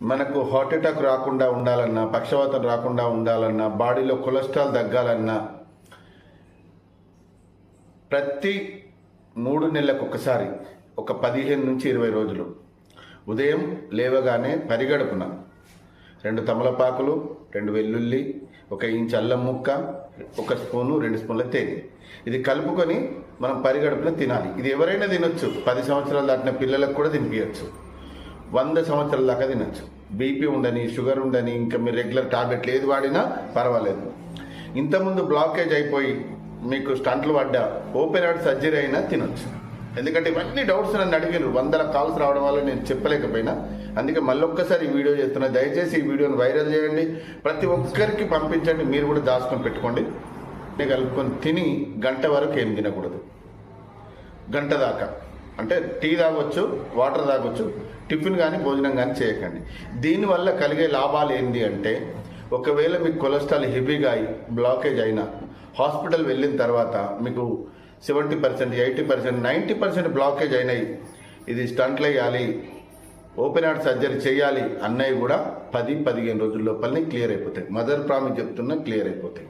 మనకు heart attack రాకుండా ఉండాలన్నా పక్షవాతం రాకుండా ఉండాలన్నా బాడీలో కొలెస్ట్రాల్ తగ్గాలన్నా ప్రతి మూడు నెలలకు ఒకసారి ఒక పదిహేను నుంచి ఇరవై రోజులు ఉదయం లేవగానే పరిగడుపున రెండు తమలపాకులు రెండు వెల్లుల్లి ఒక ఇంచ్ అల్లం ముక్క ఒక స్పూను రెండు స్పూన్ల తేనె. ఇది కలుపుకొని మనం పరిగడుపున తినాలి. ఇది ఎవరైనా తినొచ్చు. పది సంవత్సరాలు దాటిన పిల్లలకు కూడా తినిపించచ్చు వంద సంవత్సరాల దాకా తినచ్చు. బీపీ ఉండని షుగర్ ఉండని ఇంకా మీరు రెగ్యులర్ టాబ్లెట్లు ఏది వాడినా పర్వాలేదు. ఇంతకుముందు బ్లాకేజ్ అయిపోయి మీకు స్టంట్లు పడ్డా ఓపెన్ హార్ట్ సర్జరీ అయినా తినొచ్చు. ఎందుకంటే ఇవన్నీ డౌట్స్ నన్ను అడిగారు వందల కాల్స్ రావడం వల్ల నేను చెప్పలేకపోయినా. అందుకే మళ్ళొక్కసారి ఈ వీడియో చేస్తున్నా. దయచేసి ఈ వీడియోని వైరల్ చేయండి. ప్రతి ఒక్కరికి పంపించండి. మీరు కూడా దాచుకొని పెట్టుకోండి. నేను కలుపుకొని తిని గంట వరకు ఏం తినకూడదు. గంట దాకా. అంటే టీ తాగొచ్చు వాటర్ తాగొచ్చు టిఫిన్ కానీ భోజనం కానీ చేయకండి. దీనివల్ల కలిగే లాభాలు ఏంటి అంటే ఒకవేళ మీకు కొలెస్ట్రాల్ హెవీగా అయి బ్లాకేజ్ అయినా హాస్పిటల్ వెళ్ళిన తర్వాత మీకు seventy percent eighty percent ninety percent blockage అయినాయి. ఇది స్టంట్లు వేయాలి ఓపెన్ హార్ట్ సర్జరీ చేయాలి అన్నవి కూడా పది పదిహేను రోజుల లోపలనే క్లియర్ అయిపోతాయి. మదర్ ప్రామిస్ చెప్తున్నా క్లియర్ అయిపోతాయి.